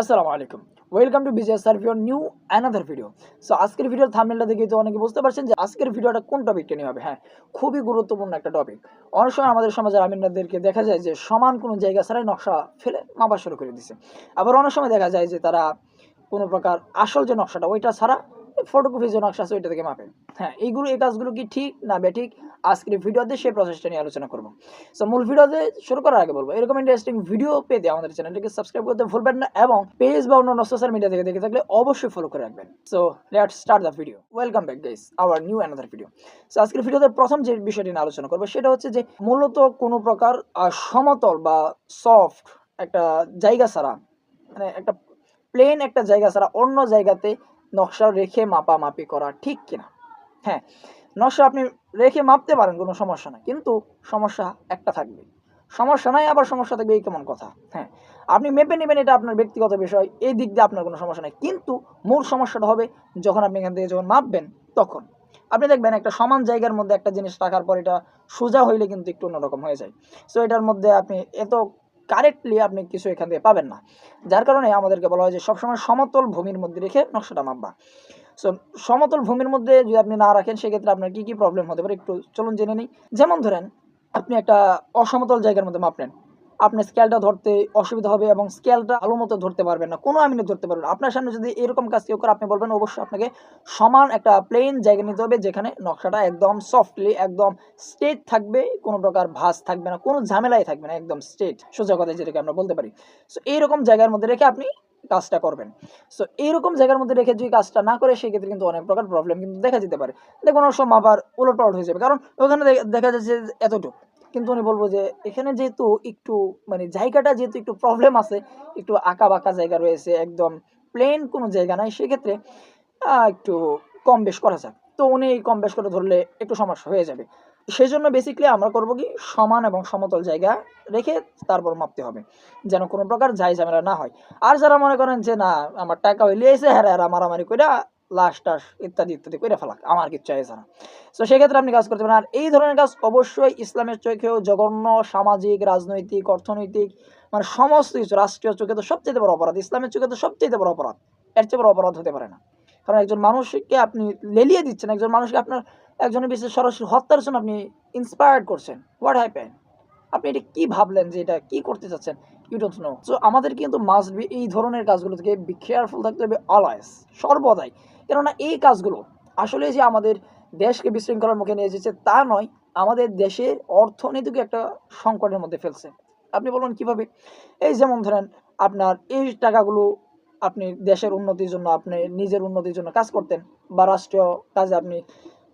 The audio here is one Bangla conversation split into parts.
আসসালামু আলাইকুম। ওয়েলকাম টু বিজয় সার্ভিও নিউ অ্যানাদার ভিডিও সো আজকের ভিডিওর থামনেলটা দেখে তো অনেকে বুঝতে পারছেন যে আজকের ভিডিওটা কোন টপিকটা নিয়ে হবে? হ্যাঁ খুবই গুরুত্বপূর্ণ একটা টপিক অনেক সময় আমাদের সমাজের আমিনদেরকে দেখা যায় যে সমান কোনো জায়গা ছাড়াই নকশা ফেলে মাপা শুরু করে দিছে। আবার অনেক সময় দেখা যায় যে তারা কোনো প্রকার আসল যে নকশাটা, ওইটা ছাড়া ফটোকপি যে নকশা আছে ওইটা থেকে মাপে। হ্যাঁ এইগুলো, এই কাজগুলো কি ঠিক? না বেঠিক আজকের ভিডিওতে সেই প্রসেসটা নিয়ে আলোচনা করব। সো মূল ভিডিওতে শুরু করার আগে বলব, এরকম ইন্টারেস্টিং ভিডিও পেতে আমাদের চ্যানেলটিকে সাবস্ক্রাইব করতে ভুলবেন না এবং পেজ বা অন্য সোশ্যাল মিডিয়া থেকে দেখে থাকলে অবশ্যই ফলো করে রাখবেন। So let start the video welcome back guys our new another video so আজকের ভিডিওতে প্রথম যে বিষয়টি নিয়ে আলোচনা করব, সেটা হচ্ছে যে মূলত কোনো প্রকার সমতল বা সফট একটা জায়গা ছাড়া মানে একটা প্লেন একটা জায়গা ছাড়া অন্য জায়গাতে নকশা রেখে মাপামাপি করা ঠিক কিনা? হ্যাঁ নকশা আপনি রেখে মাপতে পারেন, কোনো সমস্যা না কিন্তু সমস্যা একটা থাকবে। সমস্যা নাই, আবার সমস্যা থাকবে, এই কেমন কথা? হ্যাঁ আপনি মেপে নেবেন এটা আপনার ব্যক্তিগত বিষয়, এই দিক দিয়ে আপনার কোনো সমস্যা নেই। কিন্তু মূল সমস্যাটা হবে যখন আপনি এখান থেকে যখন মাপবেন, তখন। আপনি দেখবেন একটা সমান জায়গার মধ্যে একটা জিনিস রাখার পর এটা সোজা হইলে কিন্তু একটু অন্যরকম হয়ে যায়। সো এটার মধ্যে আপনি এত কারেক্টলি আপনি কিছু এখান থেকে পাবেন না। যার কারণে আমাদেরকে বলা হয় যে সবসময় সমতল ভূমির মধ্যে রেখে নকশাটা মাপবা। সো সমতল ভূমির মধ্যে যদি আপনি না রাখেন, সেক্ষেত্রে আপনার কী কী প্রবলেম হতে পারে একটু চলুন জেনে নিই। যেমন ধরেন, আপনি একটা অসমতল জায়গার মধ্যে মাপলেন। আপনার স্কেলটা ধরতে অসুবিধা হবে এবং স্কেলটা ভালো মতো ধরতে পারবেন না। কোনো আমিনে ধরতে পারবেন। আপনার সামনে যদি এরকম কাজ কেউ করে, আপনি বলবেন অবশ্যই আপনাকে সমান একটা প্লেন জায়গা নিতে হবে, যেখানে নকশাটা একদম সফটলি একদম স্ট্রেট থাকবে। কোনো প্রকার ভাস থাকবে না, কোনো ঝামেলাই থাকবে না, একদম স্ট্রেট সোজা কথা যেটাকে আমরা বলতে পারি। সো এইরকম জায়গার মধ্যে রেখে আপনি কাজটা করবেন। সো এইরকম জায়গার মধ্যে রেখে যদি কাজটা না করে, সেক্ষেত্রে কিন্তু অনেক প্রকার প্রবলেম কিন্তু দেখা যেতে পারে। দেখুন সময় আবার উলট পালট হয়ে যাবে। কারণ ওখানে দেখা যাচ্ছে এতটুকু। কিন্তু উনি বলব যে এখানে যেহেতু একটু মানে জায়গাটা যেহেতু একটু প্রবলেম আছে, একটু আঁকা বাঁকা জায়গা রয়েছে, একদম প্লেন কোনো জায়গা নাই, সেক্ষেত্রে একটু কম বেশ করা যাক। তো উনি কম বেশ করে ধরলে একটু সমস্যা হয়ে যাবে। সেই জন্য বেসিক্যালি আমরা করব কি, সমান এবং সমতল জায়গা রেখে তারপর মাপতে হবে, যেন কোনো প্রকার যাই ঝামেলা না হয়। আর যারা মনে করেন যে, না, আমার টাকা হইলে এসে হ্যাঁ হ্যাঁ মারামারি করে লাশ টাস ইত্যাদি ইত্যাদি করে ফেলাক, আমার কিচ্ছু আছে না। তো সেক্ষেত্রে আপনি কাজ করতে পারেন। আর এই ধরনের কাজ অবশ্যই ইসলামের চোখেও জঘন্য, সামাজিক, রাজনৈতিক, অর্থনৈতিক মানে সমস্ত কিছু, রাষ্ট্রীয় চোখে তো সবচেয়ে বড় অপরাধ, ইসলামের চোখে তো সবচেয়ে বড় অপরাধ, এর চেয়ে বড় অপরাধ হতে পারে না। কারণ একজন মানুষকে আপনি লেলিয়ে দিচ্ছেন, একজন মানুষকে আপনার, একজনের বিশেষ সরাসরি হত্যার জন্য আপনি ইন্সপায়ার্ড করছেন। হোয়াট হ্যাপেন আপনি এটা কি ভাবলেন যে এটা কি করতে চাচ্ছেন? ইউ ডোন্ট নো সো আমাদের কিন্তু মাস্ট বি এই ধরনের কাজগুলো থেকে বি কেয়ারফুল থাকতে হবে অলওয়েজ সর্বদাই। কেননা এই কাজগুলো আসলে যে আমাদের দেশকে বিশৃঙ্খলার মুখে নিয়ে এসেছে তা নয়, আমাদের দেশের অর্থনীতিকে একটা সংকটের মধ্যে ফেলছে। আপনি বলুন কীভাবে? এই যেমন ধরেন আপনার এই টাকাগুলো আপনি দেশের উন্নতির জন্য, আপনি নিজের উন্নতির জন্য কাজ করতেন বা রাষ্ট্রীয় কাজে আপনি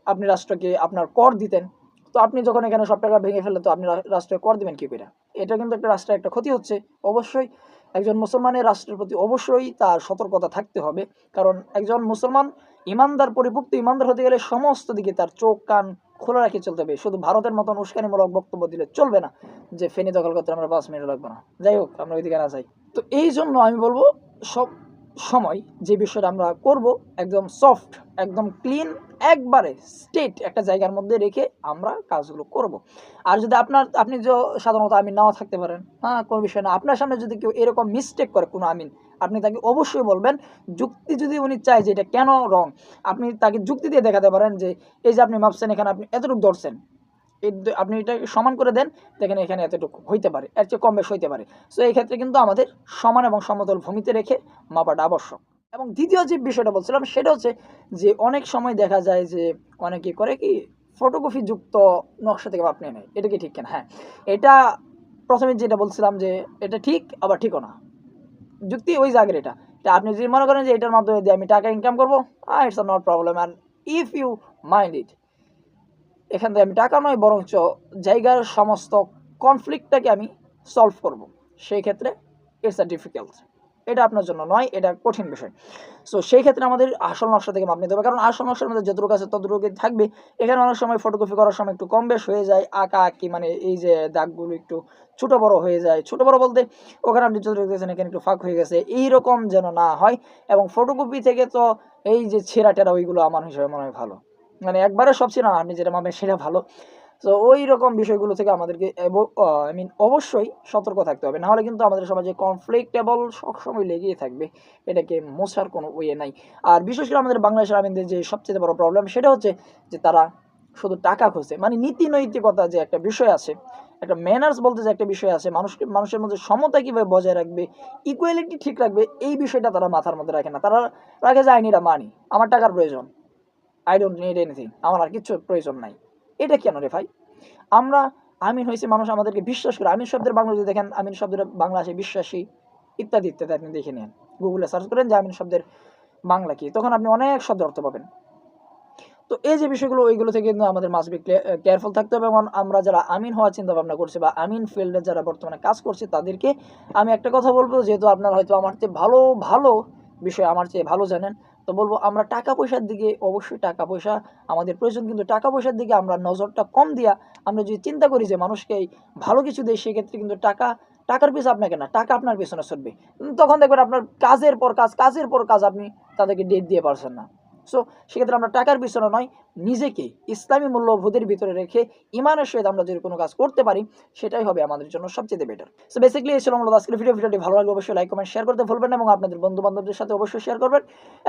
আপনি রাষ্ট্রকে আপনার কর দিতেন। তো আপনি যখন এখানে সব টাকা ভেঙে ফেললেন, তো আপনি রা- রাষ্ট্রে কর দেবেন কি করে? এটা কিন্তু একটা রাষ্ট্রের একটা ক্ষতি হচ্ছে। অবশ্যই একজন মুসলমানের রাষ্ট্রের প্রতি অবশ্যই তার সতর্কতা থাকতে হবে। কারণ একজন মুসলমান ইমানদার পরিপুক্ত ইমানদার হতে গেলে সমস্ত দিকে তার চোখ, কান খোলা রাখে চলতে হবে। শুধু ভারতের মতন উস্কানিমূলক বক্তব্য দিলে চলবে না যে ফেনি দখল করতে আমরা পাঁচ মিনিট লাগবে না। যাই হোক, আমরা ওইদিকে না যাই। তো এই জন্য আমি বলব, সব সময় যে বিষয়টা আমরা করব, একদম সফট একদম ক্লিন একবারে স্টেট একটা জায়গার মধ্যে রেখে আমরা কাজগুলো করব। আর যদি আপনার, আপনি যে সাধারণত আমিন নাও থাকতে পারেন হ্যাঁ কোনো বিষয় না। আপনার সামনে যদি কেউ এরকম মিস্টেক করে, কোনো আমিন, আপনি তাকে অবশ্যই বলবেন, যুক্তি যদি উনি চায় যে এটা কেন রং আপনি তাকে যুক্তি দিয়ে দেখাতে পারেন যে, এই যে আপনি মাপছেন এখানে আপনি এতটুকু ধরছেন আপনি এটা সমান করে দেন, দেখেন এখানে এতটুকু হইতে পারে, এর চেয়ে কম বেশ হইতে পারে। সো এই ক্ষেত্রে কিন্তু আমাদের সমান এবং সমতল ভূমিতে রেখে মাপাটা আবশ্যক। এবং দ্বিতীয় যে বিষয়টা বলছিলাম, সেটা হচ্ছে যে অনেক সময় দেখা যায় যে অনেকে করে কি ফটোকপি যুক্ত নকশা থেকে মাপ নিয়ে নেয়। এটা কি ঠিক কিনা? হ্যাঁ। এটা প্রথমে যেটা বলছিলাম যে এটা ঠিক, আবার ঠিকও না। যুক্তি ওই জায়গার এটা। আপনি যদি মনে করেন যে এটার মাধ্যমে দিয়ে আমি টাকা ইনকাম করব it's not problem and if you mind it এখান থেকে আমি টাকা নয়, বরঞ্চ জায়গার সমস্ত কনফ্লিক্টটাকে আমি সলভ করব। সেই ক্ষেত্রে ইটস আ ডিফিকাল্ট এটা আপনার জন্য নয়, এটা কঠিন বিষয়। সো সেই ক্ষেত্রে আমাদের আসল নকশা থেকে মাপ নিতে হবে। কারণ আসল নকশার মধ্যে যতটুকু আছে ততটুকু থাকবে। এখানে অনেক সময় ফটোকপি করার সময় একটু কম বেশ হয়ে যায়। আঁকা আঁকি মানে এই যে দাগগুলো একটু ছোট বড় হয়ে যায়। ছোটো বড় বলতে ওখানে আপনি যতটুকু দেখছেন এখানে একটু ফাঁক হয়ে গেছে। এইরকম যেন না হয়। এবং ফটোকপি থেকে তো এই যে ছেঁড়া টেরা ওইগুলো আমার হিসেবে মনে হয় ভালো। মানে একবারে সব ছিল না আপনি যেটা সেটা ভালো। তো ওই রকম বিষয়গুলো থেকে আমাদেরকে আই মিন অবশ্যই সতর্ক থাকতে হবে। নাহলে কিন্তু আমাদের সমাজে কনফ্লিক্টেবল সবসময় লেগেই থাকবে। এটাকে মোছার কোনো ওয়ে নাই। আর বিশেষ করে আমাদের বাংলাদেশের আমিনদের যে সবচেয়ে বড় প্রবলেম সেটা হচ্ছে যে তারা শুধু টাকা খোঁজে। মানে নীতি নৈতিকতা যে একটা বিষয় আছে, একটা ম্যানার্স বলতে যে একটা বিষয় আছে মানুষকে মানুষের মধ্যে সমতা কীভাবে বজায় রাখবে ইকুয়ালিটি ঠিক রাখবে, এই বিষয়টা তারা মাথার মধ্যে রাখে না। তারা রাখে যে আইনিটা মানি আমার টাকার প্রয়োজন। আই ডোন্ট নিড এনিথিং আমার আর কিছু প্রয়োজন নাই। এটা কেন রে ভাই? আমরা আমিন হয়েছে মানুষ আমাদেরকে বিশ্বাস করে। আমিন শব্দের বাংলা যদি দেখেন, আমিন শব্দের বাংলা আছে বিশ্বাসী, ইত্যাদি ইত্যাদি, আপনি দেখে নেন। গুগলে সার্চ করেন যে আমিন শব্দের বাংলা কি, তখন আপনি অনেক শব্দ অর্থ পাবেন। তো এই যে বিষয়গুলো, ওইগুলো থেকে কিন্তু আমাদের মাস্ট বি কেয়ারফুল থাকতে হবে। এবং আমরা যারা আমিন হওয়ার চিন্তা ভাবনা করছি বা আমিন ফিল্ডে যারা বর্তমানে কাজ করছে, তাদেরকে আমি একটা কথা বলব, যেহেতু আপনারা হয়তো আমার চেয়ে ভালো ভালো বিষয় আমার চেয়ে ভালো জানেন তো বলব আমরা টাকা পয়সার দিকে অবশ্যই টাকা পয়সা, আমাদের প্রয়োজন, কিন্তু টাকা পয়সার দিকে আমরা নজরটা কম দিয়া আমরা যদি চিন্তা করি যে মানুষকে ভালো কিছু দেয়, সেক্ষেত্রে কিন্তু টাকা, টাকার পিছনে আপনাকে না, টাকা আপনার পিছনে ছুটবে তখন দেখবেন আপনার কাজের পর কাজ, কাজের পর কাজ আপনি তাদেরকে ডেট দিয়ে পারছেন না। সো সেক্ষেত্রে আমরা টাকার পিছনে নয়, নিজেকে ইসলামী মূল্যবোধের ভিতরে রেখে ইমানের সহিত আমরা যদি কোনো কাজ করতে পারি, সেটাই হবে আমাদের জন্য সবচেয়ে বেটার সো বেসিক্যালি এই ছিল মূলত আজকের ভিডিও ভিডিওটি ভালো লাগলে অবশ্যই লাইক কমেন্ট শেয়ার করতে ভুলবেন এবং আপনাদের বন্ধু বান্ধবদের সাথে অবশ্যই শেয়ার করবেন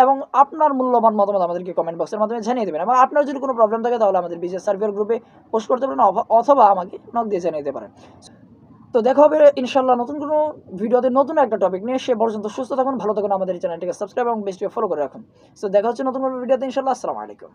এবং আপনার মূল্যবান মতামত আমাদেরকে কমেন্ট বক্সের মাধ্যমে জানিয়ে দেবেন। এবং আপনার যদি কোনো প্রবলেম থাকে, তাহলে আমাদের বিজনেস সার্ভিয়ার গ্রুপে পোস্ট করতে পারেন অথবা আমাকে নক দিয়ে জানিয়ে দিতে পারেন। তো দেখা হবে ইনশাল্লাহ নতুন কোনো ভিডিওতে নতুন একটা টপিক নিয়ে। সে পর্যন্ত সুস্থ থাকুন, ভালো থাকুন আমাদের চ্যানেলটিকে সাবস্ক্রাইব এবং বেশি ফলো করে রাখুন। সো দেখা হচ্ছে নতুন ভিডিওতে ইনশাল্লাহ আসসালামু আলাইকুম।